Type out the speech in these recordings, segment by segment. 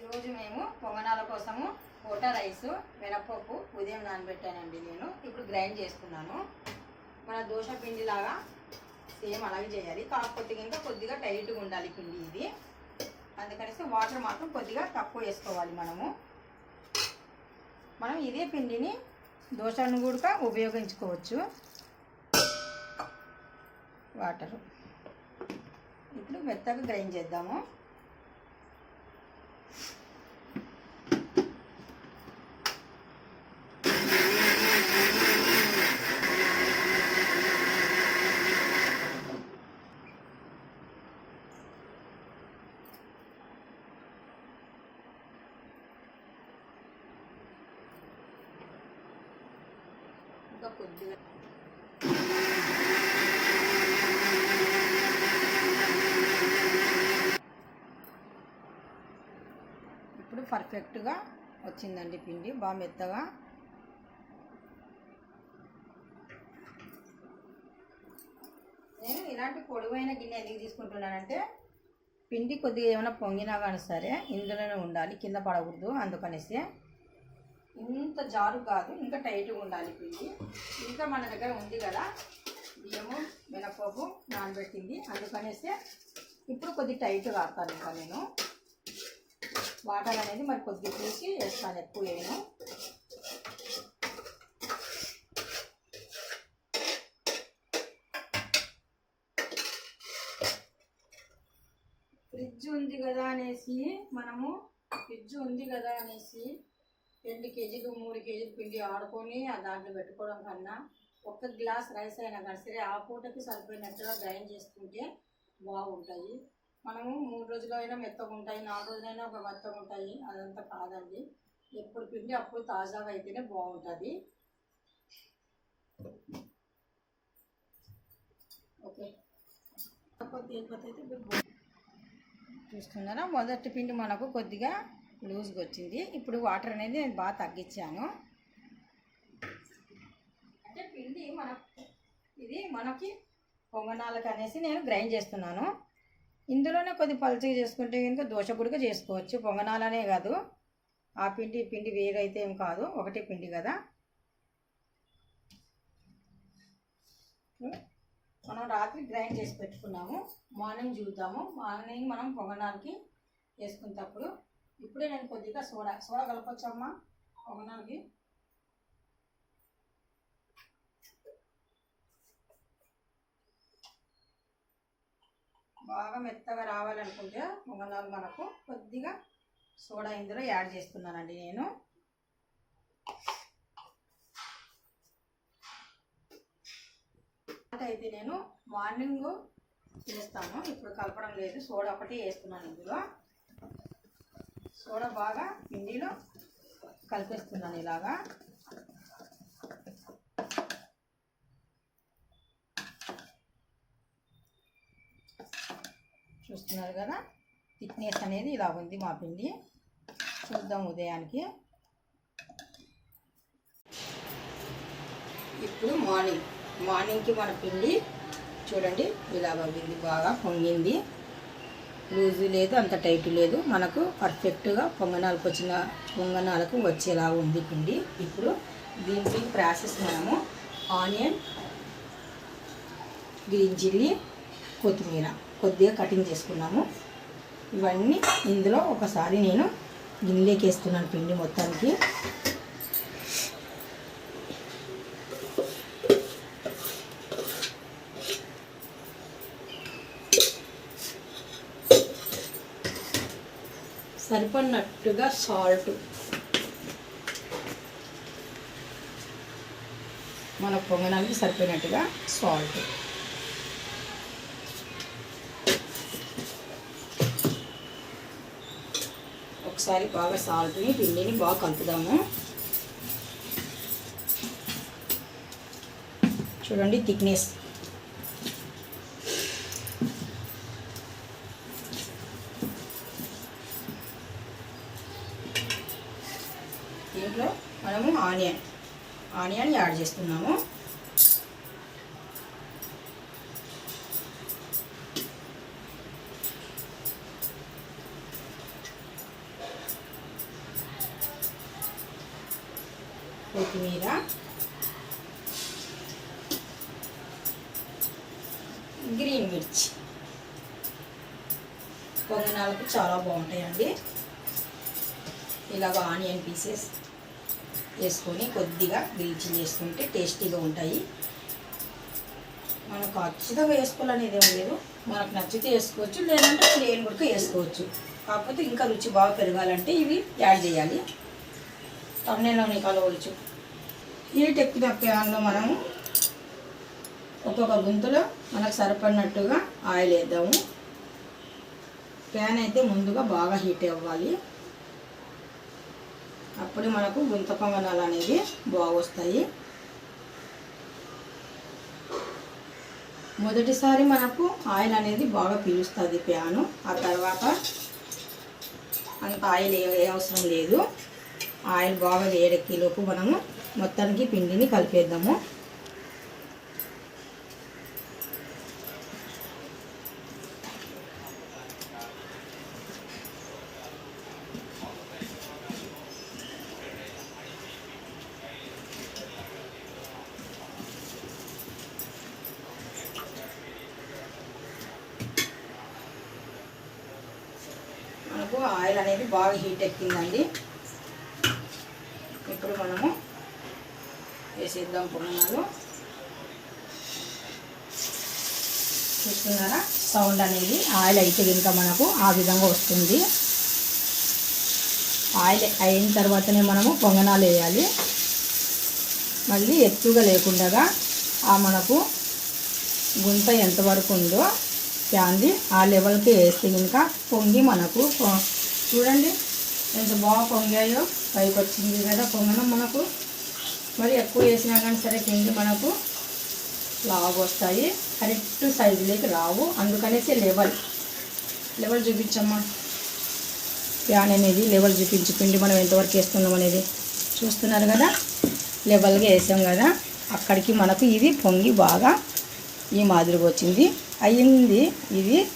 ఈరోజు మేము పొంగనాల కోసము కోటా రైస్ మినపప్పు ఉదయం నానబెట్టానండి నేను. ఇప్పుడు గ్రైండ్ చేసుకున్నాను. మన దోశ పిండి లాగా సేమ్ అలాగే చేయాలి. కాకపోతే ఇంకా కొద్దిగా టైట్గా ఉండాలి పిండి ఇది. అందుకనేసి వాటర్ మాత్రం కొద్దిగా తక్కువ వేసుకోవాలి మనము. మనం ఇదే పిండిని దోశను కూడా ఉపయోగించుకోవచ్చు. వాటరు. ఇప్పుడు మెత్తగా గ్రైండ్ చేద్దాము ఇంకా కొద్దిగా ఇప్పుడు పర్ఫెక్ట్గా వచ్చిందండి పిండి. బాగా మెత్తగా. నేను ఇలాంటి పొడవైన గిన్నె ఎందుకు తీసుకుంటున్నానంటే పిండి కొద్దిగా ఏమైనా పొంగినా కానీ సరే ఇందులోనే ఉండాలి కింద పడకూడదు అందుకనేసి. ఇంత జారు కాదు ఇంకా టైట్గా ఉండాలి పిండి. ఇంకా మన దగ్గర ఉంది కదా బియ్యము మినపప్పు నానబెట్టింది. అందుకనేసి ఇప్పుడు కొద్ది టైట్ కాస్తాను ఇంకా నేను. వాటర్ అనేది మరి కొద్దిగా తీసి వేస్తాను ఎక్కువ వేయను. ఫ్రిడ్జ్ ఉంది కదా అనేసి మనము ఫ్రిడ్జ్ ఉంది కదా అనేసి రెండు కేజీలు మూడు కేజీలు పిండి ఆడుకొని ఆ దాంట్లో పెట్టుకోవడం కన్నా ఒక్క గ్లాస్ రైస్ అయినా కానీ సరే ఆ పూటకి సరిపోయినట్టుగా గ్రైండ్ చేసుకుంటే బాగుంటాయి. మనము మూడు రోజులు అయినా మెత్తగా ఉంటాయి నాలుగు రోజులైనా ఒక మెత్తగా ఉంటాయి అదంతా కాదండి. ఎప్పుడు పిండి అప్పుడు తాజాగా అయితేనే బాగుంటుంది. ఓకే. అయితే చూస్తున్నారా? మొదటి పిండి మనకు కొద్దిగా లూజ్గా వచ్చింది. ఇప్పుడు వాటర్ అనేది నేను బాగా తగ్గించాను. అంటే పిండి మన ఇది మనకి పొంగనాలకు అనేసి నేను గ్రైండ్ చేస్తున్నాను. ఇందులోనే కొద్ది పలుచగా చేసుకుంటే కనుక దోశ కూడా చేసుకోవచ్చు. పొంగనాలనే కాదు. ఆ పిండి పిండి వేరైతే ఏం కాదు. ఒకటే పిండి కదా. మనం రాత్రి గ్రైండ్ చేసి పెట్టుకున్నాము. మార్నింగ్ చూద్దాము. మార్నింగ్ మనం పొంగనాలకి వేసుకున్నప్పుడు ఇప్పుడే నేను కొద్దిగా సోడా సోడా కలపచ్చమ్మా పొంగనాలకి. బాగా మెత్తగా రావాలనుకుంటే పొంగనాలు మనకు కొద్దిగా సోడా ఇందులో యాడ్ చేస్తున్నానండి నేను. అయితే నేను మార్నింగ్ చేస్తాను. ఇప్పుడు కలపడం లేదు. సోడా ఒకటి వేస్తున్నాను ఇందులో. సోడా బాగా పిండిలో కలిపేస్తున్నాను ఇలాగా. చూస్తున్నారు కదా? థిక్నెస్ అనేది ఇలా ఉంది మా పిండి. చూద్దాం ఉదయానికి. ఇప్పుడు మార్నింగ్ మార్నింగ్కి మన పిండి చూడండి ఇలా పిండి బాగా పొంగింది. లూజు లేదు అంత టైట్ లేదు. మనకు పర్ఫెక్ట్గా పొంగనాలకు వచ్చిన పొంగనాలకు వచ్చేలా ఉంది పిండి. ఇప్పుడు దీనికి ప్రాసెస్ మనము ఆనియన్ గ్రీన్ చిల్లీ కొత్తిమీర. కొద్దిగా కటింగ్ చేసుకున్నాము. ఇవన్నీ ఇందులో ఒకసారి నేను గిన్నెలోకి వేస్తున్నాను పిండి మొత్తానికి. సరిపడినట్టుగా సాల్ట్ మన పొంగనానికి సరిపోయినట్టుగా సాల్ట్ ఒకసారి బాగా సాల్ట్ని పిండిని బాగా కలుపుదాము. చూడండి థిక్నెస్. దీంట్లో మనము ఆనియన్ ఆనియన్ యాడ్ చేస్తున్నాము. కొత్తిమీర. గ్రీన్ మిర్చి. పొంగనాలకు చాలా బాగుంటాయండి. ఇలాగ ఆనియన్ పీసెస్ వేసుకొని కొద్దిగా గ్రీన్ చేసుకుంటే టేస్టీగా ఉంటాయి. మనం ఖచ్చితంగా వేసుకోవాలనేది ఏం లేదు. మనకు నచ్చితే వేసుకోవచ్చు లేదంటే ప్లేన్ కూడా వేసుకోవచ్చు. కాకపోతే ఇంకా రుచి బాగా పెరగాలంటే ఇవి యాడ్ చేయాలి. తమ్నేలోని కలవచ్చు హీట్ ఎక్కిన ప్యాన్లో మనము ఒక్కొక్క గుంతలో మనకు సరిపడినట్టుగా ఆయిల్ వేద్దాము. ప్యాన్ అయితే ముందుగా బాగా హీట్ అవ్వాలి. అప్పుడు మనకు గుంత పొంగనాలు అనేవి బాగా వస్తాయి మొదటిసారి మనకు ఆయిల్ అనేది బాగా పీలుస్తుంది ప్యాను. ఆ తర్వాత అంత ఆయిల్ ఏ ఏ అవసరం లేదు. ఆయిల్ బాగా వేడెక్కేలోపు మనము మొత్తానికి పిండిని కలిపేద్దాము. మనకు ఆయిల్ అనేది బాగా హీట్ ఎక్కిందండి. ఇప్పుడు మనము చేసేద్దాం పొంగనాలు చూస్తున్నారా? సౌండ్ అనేది ఆయిల్ అయితే కనుక మనకు ఆ విధంగా వస్తుంది. ఆయిల్ అయిన తర్వాతనే మనము పొంగనాలు వేయాలి. మళ్ళీ ఎక్కువగా లేకుండా ఆ మనకు గుంత ఎంతవరకు ఉందో ప్యాన్ది ఆ లెవెల్కి వేస్తే కనుక పొంగి మనకు చూడండి ఎంత బాగా పొంగాయో పైకి వచ్చింది కదా పొంగనం మనకు. మరి ఎక్కువ వేసినా కానీ సరే పిండి మనకు లావు వస్తాయి. కరెక్ట్ సైజులోకి రావు. అందుకనేసి లెవెల్ లెవెల్ చూపించమ్మా. ప్యాన్ అనేది లెవెల్ చూపించి పిండి మనం ఎంతవరకు వేస్తున్నాం అనేది చూస్తున్నారు కదా? లెవెల్గా వేసాం కదా? అక్కడికి మనకు ఇది పొంగి బాగా ఈ మాదిరిగా వచ్చింది. అయ్యింది. ఇది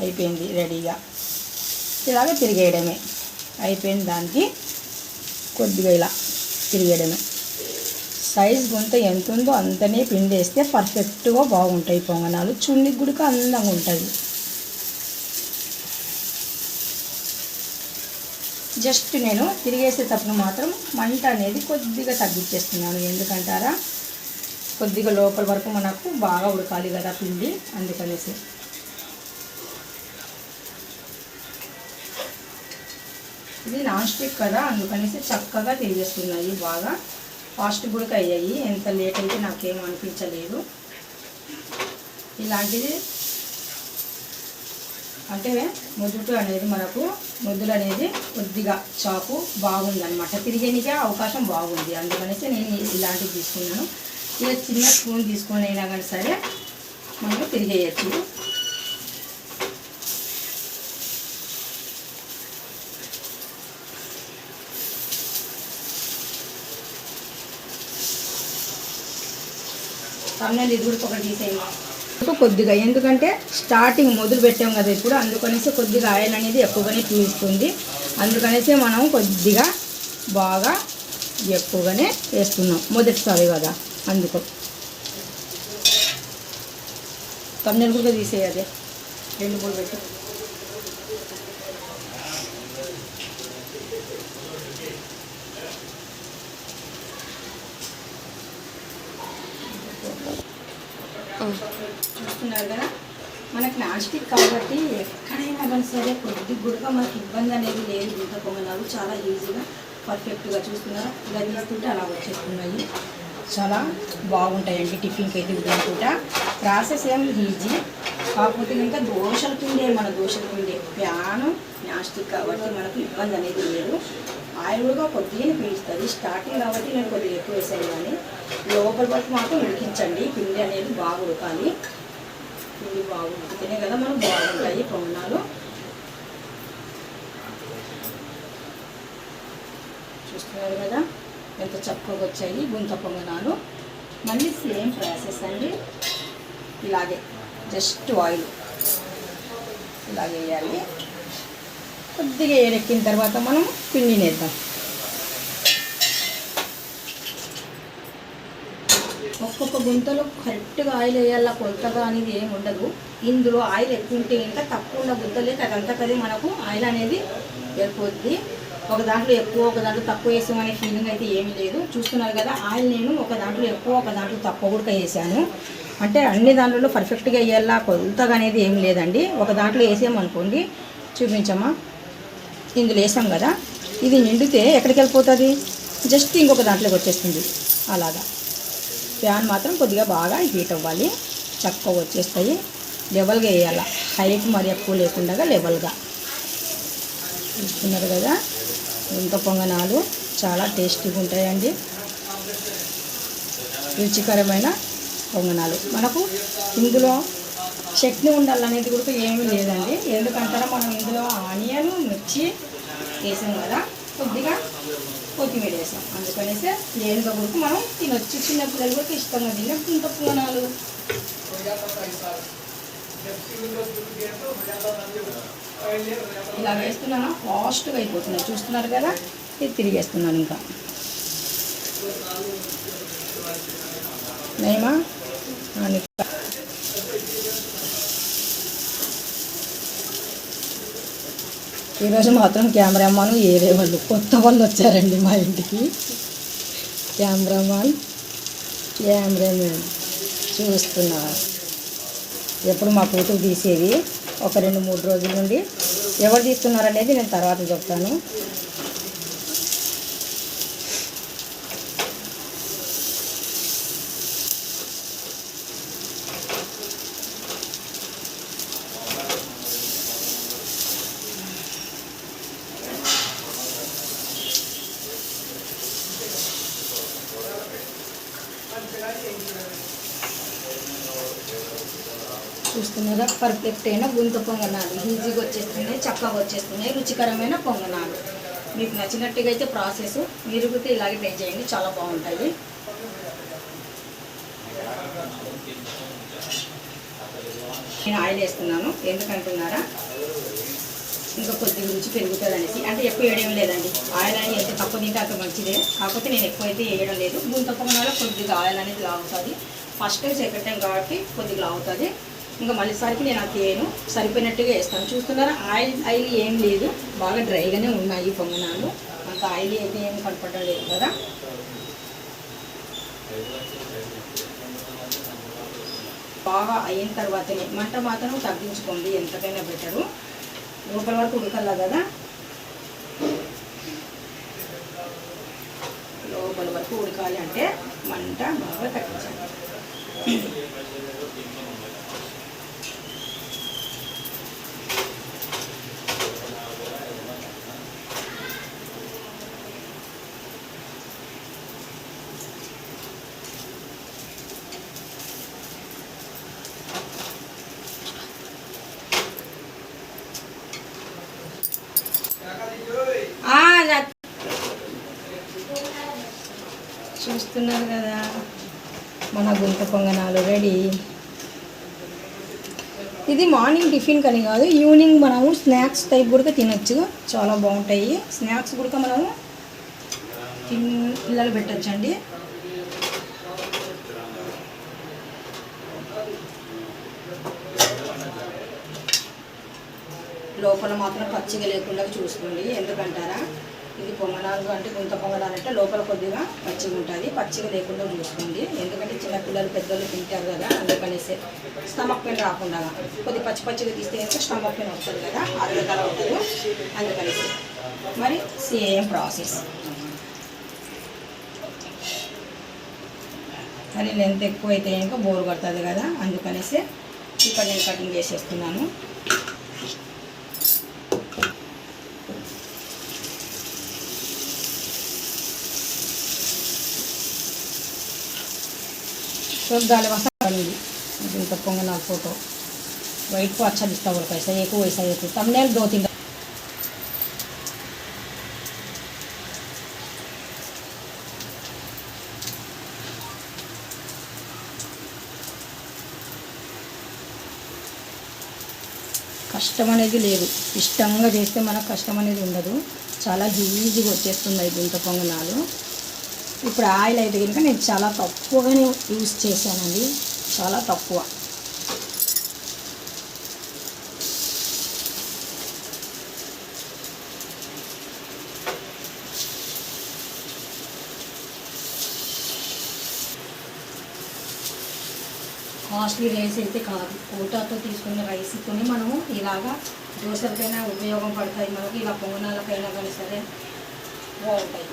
అయిపోయింది రెడీగా ఇలాగ తిరిగేయడమే. అయిపోయింది దానికి కొద్దిగా ఇలా తిరిగేయడమే. సైజ్ గుంత ఎంత ఉందో అంతనే పిండి వేస్తే పర్ఫెక్ట్గా బాగుంటాయి పొంగనాలు. చున్నికి గుడిక అందంగా ఉంటుంది. జస్ట్ నేను తిరిగేసేటప్పుడు మాత్రం మంట అనేది కొద్దిగా తగ్గించేస్తున్నాను. ఎందుకంటారా? కొద్దిగా లోపల వరకు మనకు బాగా ఉడకాలి కదా పిండి. అందుకనేసి. ఇది నాన్ స్టిక్ కదా అందుకనేసి చక్కగా తిరిగేస్తున్నాయి బాగా. ఫాస్ట్ కూడా అయ్యాయి. ఎంత లేట్ అయితే నాకేం అనిపించలేదు. ఇలాంటిది అంటే ముద్దుటు అనేది మనకు ముద్దులు అనేది కొద్దిగా చాకు బాగుందనమాట తిరిగేనికే అవకాశం బాగుంది. అందుకనేసి నేను ఇలాంటివి తీసుకున్నాను. ఇక చిన్న స్పూన్ తీసుకొని అయినా కానీ సరే మనం తిరిగేయచ్చు. తమ్ముళ్ళు ఇది కూడా ఒకటి తీసేయండి. కొద్దిగా ఎందుకంటే స్టార్టింగ్ మొదలు పెట్టాం కదా ఇప్పుడు అందుకనేసి కొద్దిగా ఆయిల్ అనేది ఎక్కువగానే పీలుస్తుంది అందుకనేసి మనం కొద్దిగా బాగా ఎక్కువగానే వేస్తున్నాం. మొదటిసారి కదా అందుకు. తమ్ముళ్ళు కూడా తీసేయాలి. రెండు మూడు పెట్టి. చూస్తున్నారు కదా? మనకి నాన్ కాబట్టి ఎక్కడైనా కానీ సరే కొద్ది గుడక మనకి ఇబ్బంది అనేది లేదు. గుంట పొంగనాలు చాలా ఈజీగా పర్ఫెక్ట్గా చూస్తున్నారా. ఇలా తీసుకుంటే అలా వచ్చేస్తున్నాయి. చాలా బాగుంటాయండి టిఫిన్కి అయితే అనుకుంటా ప్రాసెస్ ఏం ఈజీ. కాకపోతే ఇంకా దోశల పిండే మన దోశల పిండే. ప్యాను నాస్టిక్ కాబట్టి మనకు ఇబ్బంది అనేది లేదు. ఆయిల్ కూడా కొద్దిగా పీల్చుతుంది. స్టార్టింగ్ కాబట్టి నేను కొద్దిగా ఎక్కువ వేసాను కానీ లోపల వరకు మాత్రం ఉడికించండి. పిండి అనేది బాగా ఉడకాలి పిండి బాగా ఉడికితేనే కదా మనం బాగుంటాయి పొంగనాలు. చూస్తున్నారు కదా? ఎంత చక్కగా వచ్చాయి గుంత పొంగనాలు. మళ్ళీ సేమ్ ప్రాసెస్ అండి. ఇలాగే జస్ట్ ఆయిల్. ఇలాగే వేయాలి. కొద్దిగా ఏరెక్కిన తర్వాత మనం పిండిని వేద్దాం ఒక్కొక్క గుంతలో కరెక్ట్గా ఆయిల్ వేయాల కొలతగా అనేది ఏమి ఉండదు. ఇందులో ఆయిల్ ఎక్కువ ఉంటే ఇంకా తక్కువ ఉన్న గుంతలే అదంతా కది మనకు ఆయిల్ అనేది ఏర్పడుద్ది. ఒక దాంట్లో ఎక్కువ ఒక దాంట్లో తక్కువ వేసామనే ఫీలింగ్ అయితే ఏమీ లేదు. చూస్తున్నారు కదా ఆయిల్ నేను ఒక దాంట్లో ఎక్కువ ఒక దాంట్లో తక్కువ కూడా వేసాను. అంటే అన్ని దాంట్లో పర్ఫెక్ట్గా వేయాలా కొలతగా అనేది ఏం లేదండి. ఒక దాంట్లో వేసామనుకోండి చూపించమ్మా. ఇందులో వేసాం కదా ఇది నిండితే ఎక్కడికి వెళ్ళిపోతుంది? జస్ట్ ఇంకొక దాంట్లోకి వచ్చేస్తుంది. అలాగా. ప్యాన్ మాత్రం కొద్దిగా బాగా హీట్ అవ్వాలి. చక్కగా వచ్చేస్తాయి. లెవెల్గా వేయాల. హైట్ మరి ఎక్కువ లేకుండా లెవెల్గా. చూస్తున్నారు కదా? ఇంత పొంగనాలు. చాలా టేస్టీగా ఉంటాయండి. రుచికరమైన పొంగనాలు. మనకు ఇందులో చట్నీ ఉండాలనేది కూడా ఏమీ లేదండి. ఎందుకంటారా మనం ఇందులో ఆనియన్ మిర్చి వేసాం కదా. కొద్దిగా కొత్తిమీర వేసాం. అందుకనేసి లేనిగా కూడా మనం తినొచ్చు. చిన్నపిల్లలు కూడా ఇష్టంగా తినే ఇంత పొంగనాలు. ఇలా వేస్తున్నాను. ఫాస్ట్గా అయిపోతున్నాయి చూస్తున్నారు కదా? ఇది తిరిగేస్తున్నాను ఇంకా. నేమా? ఈరోజు మాత్రం కెమెరామాన్ ఏరే వాళ్ళు. కొత్త వాళ్ళు వచ్చారండి మా ఇంటికి. కెమెరామాన్ కెమెరామెన్ చూస్తున్నారు. ఎప్పుడు మా కూతురు తీసేది? ఒక రెండు మూడు రోజుల నుండి. ఎవరు తీస్తున్నారనేది నేను తర్వాత చెప్తాను చూస్తున్నారా పర్ఫెక్ట్ అయిన గుంత పొంగనాలు. ఈజీగా వచ్చేస్తున్నాయి చక్కగా వచ్చేస్తున్నాయి రుచికరమైన పొంగనాలు. మీకు నచ్చినట్టుగా అయితే ప్రాసెస్ మీరు కూడా ఇలాగే ట్రై చేయండి చాలా బాగుంటాయి. నేను ఆయిల్ వేస్తున్నాను ఎందుకంటున్నారా? ఇంకా కొద్దిగా రుచి పెరుగుతుందనేసి. అంటే ఎక్కువ వేయడం లేదండి. ఆయిల్ అనేది ఎంత తక్కువ తింటే అంత మంచిదే. కాకపోతే నేను ఎక్కువ అయితే వేయడం లేదు. గుంత పొంగనాలు కొద్దిగా ఆయిల్ అనేది లాగుతుంది. ఫస్ట్ టైం సెకండ్ టైం కాబట్టి కొద్దిగా లాగుతుంది. ఇంకా మళ్ళీసారికి నేను అది వేయను సరిపోయినట్టుగా వేస్తాను. చూస్తున్నారా? ఆయిల్ ఆయిల్ ఏం లేదు. బాగా డ్రైగానే ఉన్నాయి పొంగనాలు అంత ఆయిల్ అయితే ఏం కనపడలేదు కదా. బాగా అయిన తర్వాతనే మంట మాత్రం తగ్గించుకోండి. ఎంతకైనా బెటరు. లోపల వరకు ఉడకల్లా కదా. లోపల వరకు ఉడకాలి అంటే మంట బాగా తగ్గించాలి ఆ, నా- చూస్తున్నారు కదా మన గుంత పొంగనాలు రెడీ ఇది మార్నింగ్ టిఫిన్ కని కాదు ఈవినింగ్ మనము స్నాక్స్ టైప్ కూడా తినొచ్చు. చాలా బాగుంటాయి. స్నాక్స్ కూడా మనము తిన్ పిల్లలు పెట్టచ్చండి. లోపల మాత్రం పచ్చిగా లేకుండా చూసుకోండి. ఎందుకంటారా? ఇది పొంగనాలు అంటే గుంత పొంగనాలు అంటే లోపల కొద్దిగా పచ్చిగా ఉంటుంది. పచ్చిగా లేకుండా చూసుకోండి ఎందుకంటే చిన్నపిల్లలు పెద్దలు తింటారు కదా అందుకనేసి స్టమక్ పెయిన్ రాకుండా కొద్ది పచ్చి పచ్చిగా తీస్తే కనుక స్టమక్ పెయిన్ వస్తుంది కదా అరగదల ఉండదు అందుకనేసి మరి సేమ్ ప్రాసెస్. కానీ లెంత్ ఎక్కువ అయితే ఇంకా బోర్ కొడుతుంది కదా అందుకనేసి ఇక్కడ నేను కటింగ్ చేసేస్తున్నాను. तो दाल वासा बनेगी दिन तक पोंगे नाल फोटो वाइट को अच्छा दिखता बोल कैसा एक वैसा एक तमनेल दो तीन కష్టం అనేది లేదు ఇష్టంగా చేస్తే మనకు కష్టం అనేది ఉండదు చాలా ఈజీగా వచ్చేస్తుంది గుంత పొంగనాలు ఇప్పుడు ఆయిల్ అయితే కనుక నేను చాలా తక్కువగానే యూస్ చేశానండి. చాలా తక్కువ. కాస్ట్లీ రైస్ అయితే కాదు. కోటాతో తీసుకున్న రైస్తోనే మనము ఇలాగా దోశలకైనా ఉపయోగం పడతాయి. మనకి ఇలా పొంగనాలకైనా కానీ సరే బాగుంటాయి.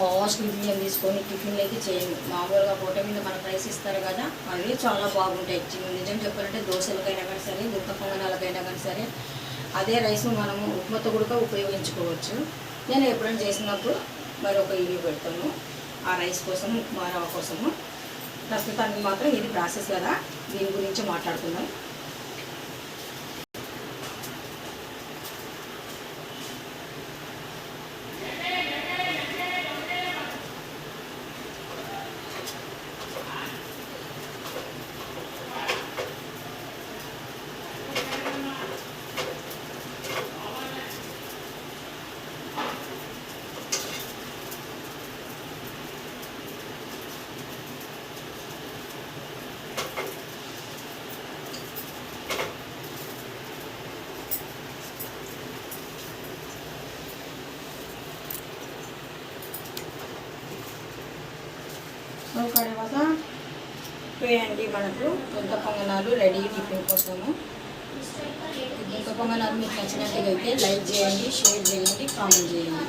కాస్ట్లీ బియ్యం తీసుకొని టిఫిన్లు అయితే చేయండి మామూలుగా పూట మీద మనకు రైస్ ఇస్తారు కదా అవి చాలా బాగుంటాయి. నిజం చెప్పాలంటే దోశలకైనా కానీ సరే దుర్గ పొంగనాలకైనా కానీ సరే అదే రైస్ మనము ఉప్మాతో కూడా ఉపయోగించుకోవచ్చు. నేను ఎప్పుడైనా చేసినప్పుడు మరొక ఇవి పెడతాను. ఆ రైస్ కోసం ఉప్మా రవ్వ కోసము. ప్రస్తుతానికి మాత్రం ఇది ప్రాసెస్ కదా. దీని గురించి మాట్లాడుకుందాం. తర్వాత వేయండి మనకు. గుంత పొంగనాలు రెడీ టిఫిన్ కోసము. ఈ గుంత పొంగనాలు మీకు నచ్చినట్టుగా అయితే లైక్ చేయండి షేర్ చేయండి కామెంట్ చేయండి.